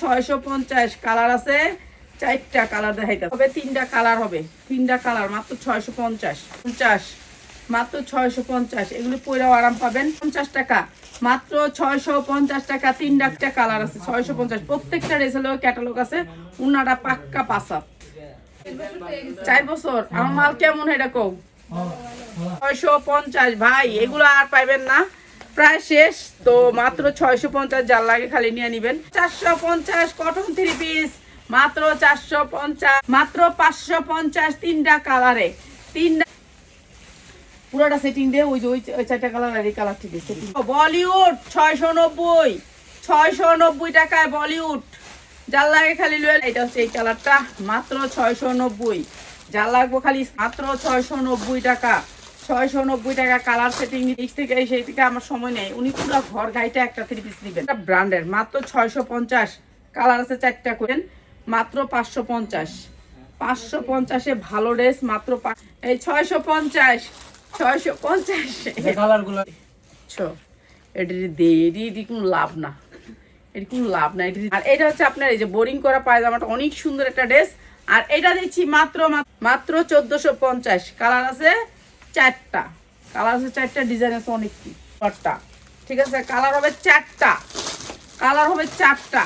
ছয়শো পঞ্চাশ কালার আছে চারটা কালার দেখাইতে হবে তিনটা কালার হবে তিনটা কালার মাত্র ছয়শো পঞ্চাশ। পঞ্চাশ মাত্র ছয়শো পঞ্চাশ এগুলি পরেও আরাম পাবেন পঞ্চাশ টাকা। মাত্র ছয়শো পঞ্চাশ টাকা তিনটা একটা কালার আছে ছয়শো পঞ্চাশ। প্রত্যেকটা রেসেলেও ক্যাটালগ আছে উনারা পাক্কা পাসা চার বছর আমার মাল কেমন এটা কও? ছয়শো পঞ্চাশ ভাই এগুলো আর পাইবেন না। প্রায় শেষ, তো মাত্র ছয়শো পঞ্চাশ যার লাগে খালি নিয়ে নিবেন। চারশো পঞ্চাশ কটন থ্রি পিস মাত্র চারশো পঞ্চাশ, মাত্র পাঁচশো পঞ্চাশ তিনটা কালারে তিনটা পুরোটা সেটিং দিয়ে ওই যে ওই চারটা কালার আর এই কালার ঠিক আছে বলিউড ছয়শো নব্বই ছয়শো নব্বই টাকায় বলিউড যার লাগে খালি লয়ে এটা হচ্ছে এই কালারটা মাত্র ছয়শো নব্বই। যার লাগবো খালি মাত্র ছয়শো নব্বই টাকা। ছয়শো নব্বই টাকা কালার সেটিং নিচ থেকে সেই থেকে আমার সময় নেই। উনি পুরো ঘর গাইটা একটা থ্রি পিস নেবেন। ব্র্যান্ডের মাত্র ছয়শো পঞ্চাশ। কালার আছে চারটা করেন মাত্র পাঁচশো পঞ্চাশ। পাঁচশো পঞ্চাশে ভালো ড্রেস মাত্র এই ছয়শো পঞ্চাশ। ছয়শো পঞ্চাশ। কালারগুলো এটি কোনো লাভ না। এটি কোনো লাভ না এটি আর এটা হচ্ছে আপনার এই যে বোরিং করা পায়জামাটা অনেক সুন্দর একটা ড্রেস আর এটা দিচ্ছি মাত্র মাত্র চোদ্দোশো পঞ্চাশ। কালার আছে চারটা। কালার হচ্ছে চারটা ডিজাইন আছে অনেকটি। ঠিক আছে? কালার হবে চারটা। কালার হবে চারটা।